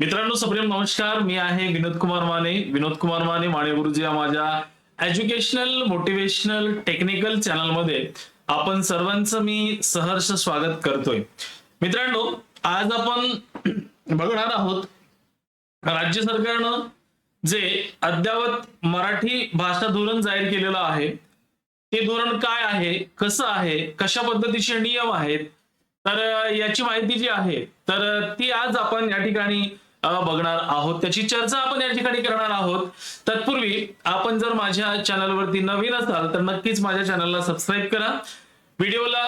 मित्रांनो सप्रेम नमस्कार. मी आहे विनोद कुमार माने. विनोद कुमार माने माने गुरुजी या माझ्या एज्युकेशनल मोटिवेशनल टेक्निकल चॅनलमध्ये आपण सर्वांचं मी सहर्ष स्वागत करतोय. मित्रांनो आज आपण बघणार आहोत राज्य सरकारनं जे अद्यावत मराठी भाषा धोरण जाहीर केलेलं आहे ते धोरण काय आहे कसं आहे कशा पद्धतीचे नियम आहेत तर याची माहिती जी आहे तर ती आज आपण या ठिकाणी बघणार आहोत. त्याची चर्चा आपण या ठिकाणी करणार आहोत. तत्पूर्वी आपण जर माझ्या चॅनलवरती नवीन असाल तर नक्कीच माझ्या चॅनलला सबस्क्राईब करा. व्हिडिओला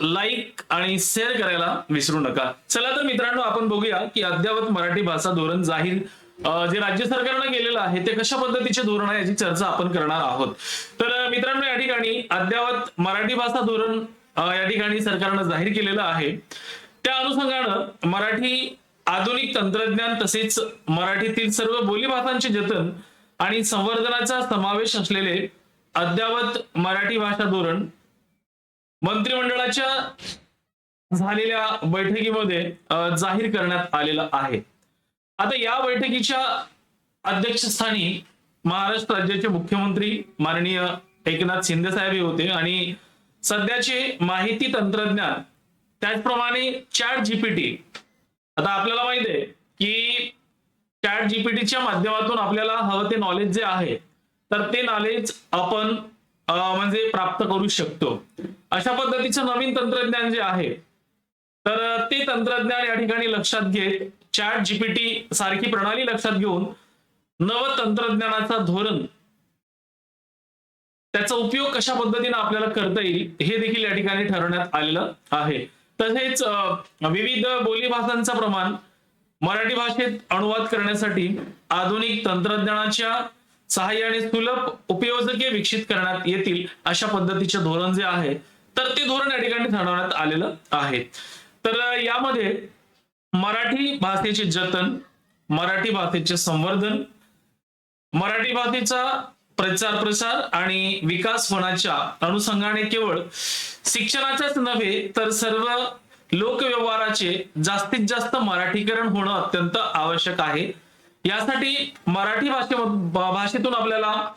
लाईक आणि शेअर करायला विसरू नका. चला तर मित्रांनो आपण बघूया की अद्यावत मराठी भाषा धोरण जाहीर जे राज्य सरकारनं केलेलं आहे ते कशा पद्धतीचे धोरण आहे याची चर्चा आपण करणार आहोत. तर मित्रांनो या ठिकाणी अद्यावत मराठी भाषा धोरण या ठिकाणी सरकारनं जाहीर केलेलं आहे. त्या अनुषंगानं मराठी आधुनिक तंत्रज्ञान तसेच मराठीतील सर्व बोलीभाषांचे जतन आणि संवर्धनाचा समावेश असलेले अद्यावत मराठी भाषा धोरण मंत्रिमंडळाच्या झालेल्या बैठकीमध्ये जाहीर करण्यात आलेलं आहे. आता या बैठकीच्या अध्यक्षस्थानी महाराष्ट्र राज्याचे मुख्यमंत्री माननीय एकनाथ शिंदे साहेब हे होते आणि सध्याचे माहिती तंत्रज्ञान त्याचप्रमाणे चॅट जीपीटी आता आपल्याला माहीत आहे की चॅट जीपीटीच्या माध्यमातून आपल्याला हवं ते नॉलेज जे आहे तर ते नॉलेज आपण म्हणजे प्राप्त करू शकतो. अशा पद्धतीचं नवीन तंत्रज्ञान जे आहे तर ते तंत्रज्ञान या ठिकाणी लक्षात घेत चॅट जीपीटी सारखी प्रणाली लक्षात घेऊन नव तंत्रज्ञानाचा धोरण त्याचा उपयोग कशा पद्धतीने आपल्याला करता येईल हे देखील या ठिकाणी ठरवण्यात आलेलं आहे. तसेच विविध बोली भाषांचा प्रमाण मराठी भाषेत अनुवाद करण्यासाठी आधुनिक तंत्रज्ञानाच्या सहाय्याने सुलभ उपयोजके विकसित करण्यात येतील अशा पद्धतीचे धोरण जे आहे तर ते धोरण या ठिकाणी ठरवण्यात आलेलं आहे. तर यामध्ये मराठी भाषेचे जतन मराठी भाषेचे संवर्धन मराठी भाषेचा प्रचार प्रसार आणि विकास होण्याच्या अनुषंगाने केवळ शिक्षणाच्याच नव्हे तर सर्व लोकव्यवहाराचे जास्तीत जास्त मराठीकरण होणं अत्यंत आवश्यक आहे. यासाठी मराठी भाषे भाषेतून आपल्याला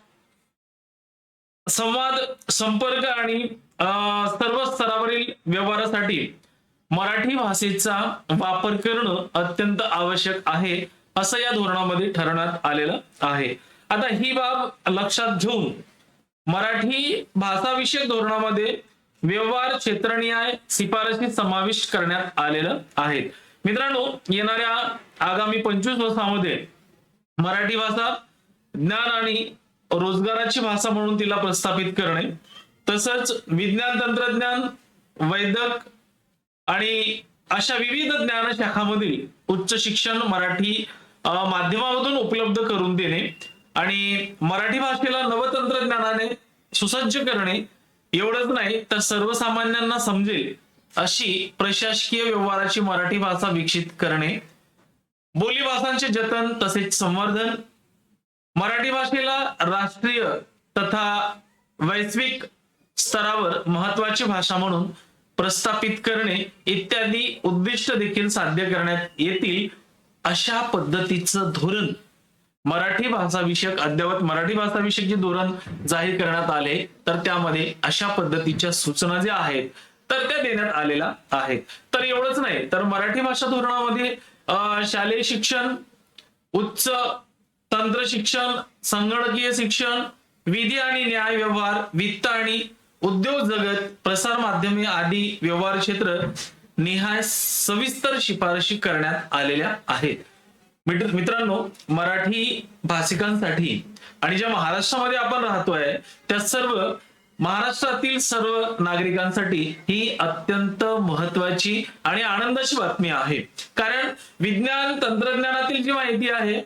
संवाद संपर्क आणि अं, सर्व स्तरावरील व्यवहारासाठी मराठी भाषेचा वापर करणं अत्यंत आवश्यक आहे असं या धोरणामध्ये ठरवण्यात आलेलं आहे. आता ही बाब लक्षात घेऊन मराठी भाषाविषयक धोरणामध्ये व्यवहार क्षेत्रनिहाय शिफारशी समाविष्ट करण्यात आलेलं आहे. मित्रांनो येणाऱ्या आगामी पंचवीस वर्षामध्ये मराठी भाषा ज्ञान आणि रोजगाराची भाषा म्हणून तिला प्रस्थापित करणे तसंच विज्ञान तंत्रज्ञान वैद्यक आणि अशा विविध ज्ञान शाखामधील उच्च शिक्षण मराठी माध्यमामधून उपलब्ध करून देणे आणि मराठी भाषेला नवतंत्रज्ञानाने सुसज्ज करणे एवढंच नाही तर सर्वसामान्यांना समजेल अशी प्रशासकीय व्यवहाराची मराठी भाषा विकसित करणे. बोली भाषांचे जतन तसेच संवर्धन. मराठी भाषेला राष्ट्रीय तथा वैश्विक स्तरावर महत्वाची भाषा म्हणून प्रस्थापित करणे इत्यादी उद्दिष्ट देखील साध्य करण्यात येतील अशा पद्धतीचं धोरण मराठी भाषा विषयक मराठी भाषा विषयक जे धोरण जाहीर करण्यात आले तर त्यामध्ये अशा पद्धतीच्या सूचना ज्या आहेत तर त्या देण्यात आलेल्या आहेत. तर एवढंच नाही तर मराठी भाषा धोरणामध्ये शालेय शिक्षण उच्च तंत्र शिक्षण संगणकीय शिक्षण विधी आणि न्याय व्यवहार वित्त आणि उद्योग जगत प्रसार माध्यमे आदी व्यवहार क्षेत्र निहाय सविस्तर शिफारशी करण्यात आलेल्या आहेत. मित्रांनो मराठी भाषिकांसाठी आणि ज्या महाराष्ट्रामध्ये आपण राहतोय त्या सर्व महाराष्ट्रातील सर्व नागरिकांसाठी ही अत्यंत महत्वाची आणि आनंदाची बातमी आहे. कारण विज्ञान तंत्रज्ञानातील जी माहिती आहे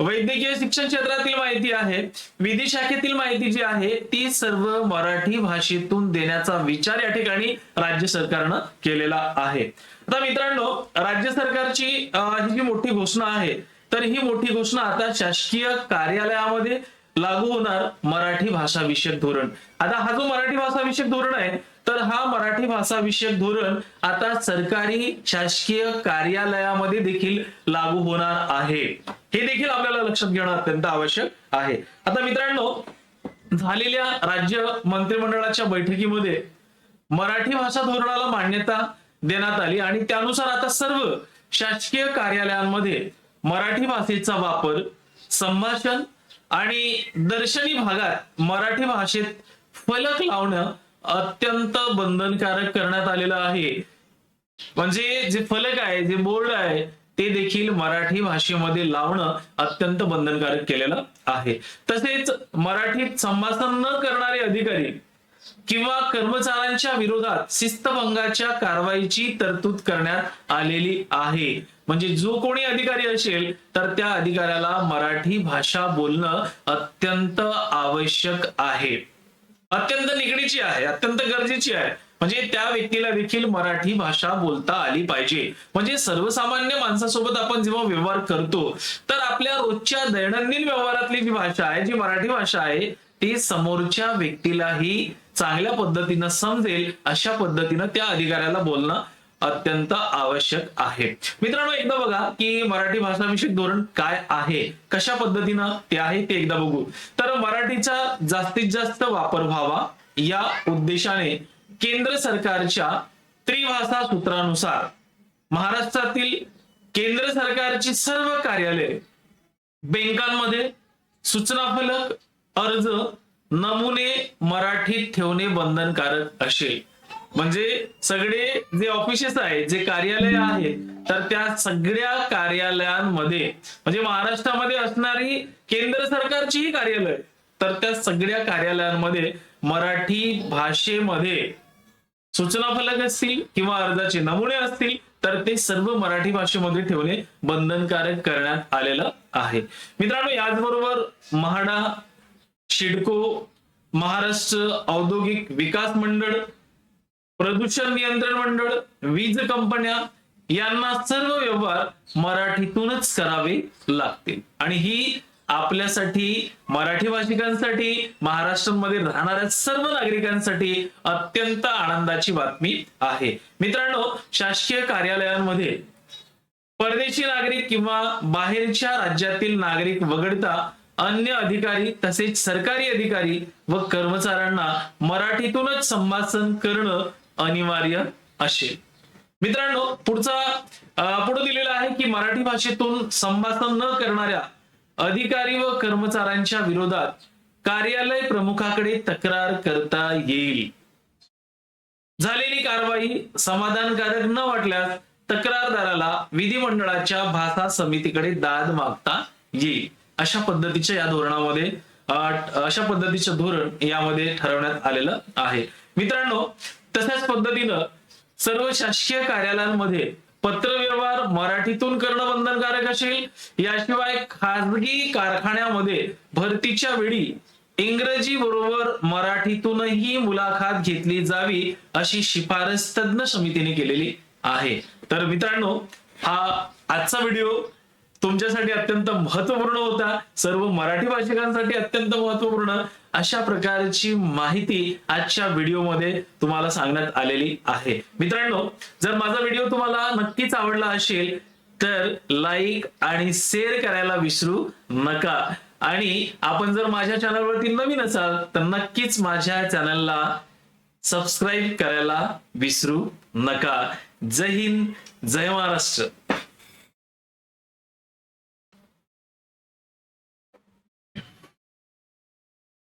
वैद्यकीय शिक्षण क्षेत्रातील माहिती आहे. विधी शाखेतील माहिती जी आहे ती सर्व मराठी भाषेतून देण्याचा विचार या ठिकाणी राज्य सरकारनं केलेला आहे. आता मित्रांनो राज्य सरकारची ही जी मोठी घोषणा आहे तर ही मोठी घोषणा आता शासकीय कार्यालयामध्ये लागू होणार मराठी भाषा विषयक धोरण. आता हा जो मराठी भाषा विषयक धोरण आहे तर हा मराठी भाषा विषयक धोरण आता सरकारी शासकीय कार्यालयामध्ये देखील लागू होणार आहे. हे देखील आपल्याला लक्षात घेणं अत्यंत आवश्यक आहे. आता मित्रांनो झालेल्या राज्य मंत्रिमंडळाच्या बैठकीमध्ये मराठी भाषा धोरणाला मान्यता देण्यात आली आणि त्यानुसार आता सर्व शासकीय कार्यालयांमध्ये मराठी भाषेचा वापर संभाषण आणि दर्शनी भागात मराठी भाषेत फलक लावणं अत्यंत बंधनकारक करण्यात आलेलं आहे. म्हणजे जे फलक आहे जे बोर्ड आहे ते देखील मराठी भाषेमध्ये लावणं अत्यंत बंधनकारक केलेलं आहे. तसेच मराठीत संभाषण न करणारे अधिकारी किंवा कर्मचाऱ्यांच्या विरोधात शिस्तभंगाच्या कारवाईची तरतूद करण्यात आलेली आहे. म्हणजे जो कोणी अधिकारी असेल तर त्या अधिकाऱ्याला मराठी भाषा बोलणं अत्यंत आवश्यक आहे. अत्यंत निगडीची आहे अत्यंत गरजेची आहे. म्हणजे त्या व्यक्तीला देखील मराठी भाषा बोलता आली पाहिजे. म्हणजे सर्वसामान्य माणसासोबत आपण जेव्हा व्यवहार करतो तर आपल्या रोजच्या दैनंदिन व्यवहारातली जी भाषा आहे जी मराठी भाषा आहे ती समोरच्या व्यक्तीलाही चांगल्या पद्धतीनं समजेल अशा पद्धतीनं त्या अधिकाऱ्याला बोलणं अत्यंत आवश्यक आहे. मित्रांनो एकदा बघा की मराठी भाषा विषयक धोरण काय आहे? कशा पद्धतीनं ते आहे ते एकदा बघू. तर मराठीचा जास्तीत जास्त वापर व्हावा या उद्देशाने केंद्र सरकारच्या त्रिभाषा सूत्रानुसार महाराष्ट्रातील केंद्र सरकारची सर्व कार्यालय बँकांमध्ये सूचना फलक अर्ज नमुने मराठीत ठेवणे बंधनकारक असेल. म्हणजे सगळे जे ऑफिसेस आहे जे कार्यालय आहेत तर त्या सगळ्या कार्यालयांमध्ये म्हणजे महाराष्ट्रामध्ये असणारी केंद्र सरकारचीही कार्यालय तर त्या सगळ्या कार्यालयांमध्ये मराठी भाषेमध्ये सूचना फलक असतील किंवा अर्जाचे नमुने असतील तर ते सर्व मराठी भाषेमध्ये ठेवणे बंधनकारक करण्यात आलेलं आहे. मित्रांनो याचबरोबर म्हाडा शिडको महाराष्ट्र औद्योगिक विकास मंडळ प्रदूषण नियंत्रण मंडळ वीज कंपन्या यांना सर्व व्यवहार मराठीतूनच करावे लागतील. आणि ही आपल्यासाठी मराठी भाषिकांसाठी महाराष्ट्रामध्ये राहणाऱ्या सर्व नागरिकांसाठी अत्यंत आनंदाची बातमी आहे. मित्रांनो शासकीय कार्यालयांमध्ये परदेशी नागरिक किंवा बाहेरच्या राज्यातील नागरिक वगळता अन्य अधिकारी तसेच सरकारी अधिकारी व कर्मचाऱ्यांना मराठीतूनच संभाषण करणं अनिवार्य असेल. मित्रांनो पुढचा पुढे दिलेला आहे की मराठी भाषेतून संभाषण न करणाऱ्या अधिकारी व कर्मचाऱ्यांच्या विरोधात कार्यालय प्रमुखाकडे तक्रार करता येईल. झालेली कारवाई समाधानकारक न वाटल्यास तक्रारदाराला विधिमंडळाच्या भाषा समितीकडे दाद मागता येईल. अशा पद्धतीच्या या धोरणामध्ये अशा पद्धतीचं धोरण यामध्ये ठरवण्यात आलेलं आहे. मित्रांनो तशाच पद्धतीनं सर्व शासकीय कार्यालयांमध्ये पत्रव्यवहार मराठीतून करणं बंधनकारक असेल याशिवाय खासगी कारखान्यामध्ये भरतीच्या वेळी इंग्रजी बरोबर मराठीतूनही मुलाखत घेतली जावी अशी शिफारस तज्ञ समितीने केलेली आहे. तर मित्रांनो हा आजचा व्हिडिओ तुमच्यासाठी अत्यंत महत्त्वपूर्ण होता. सर्व मराठी भाषिकांसाठी अत्यंत महत्त्वपूर्ण अशा प्रकारची माहिती आजच्या व्हिडिओमध्ये तुम्हाला सांगण्यात आलेली आहे. मित्रांनो जर माझा व्हिडिओ तुम्हाला नक्कीच आवडला असेल तर लाईक आणि शेअर करायला विसरू नका. आणि आपण जर माझ्या चॅनलवरती नवीन असाल तर नक्कीच माझ्या चॅनलला सबस्क्राईब करायला विसरू नका. जय हिंद जय महाराष्ट्र.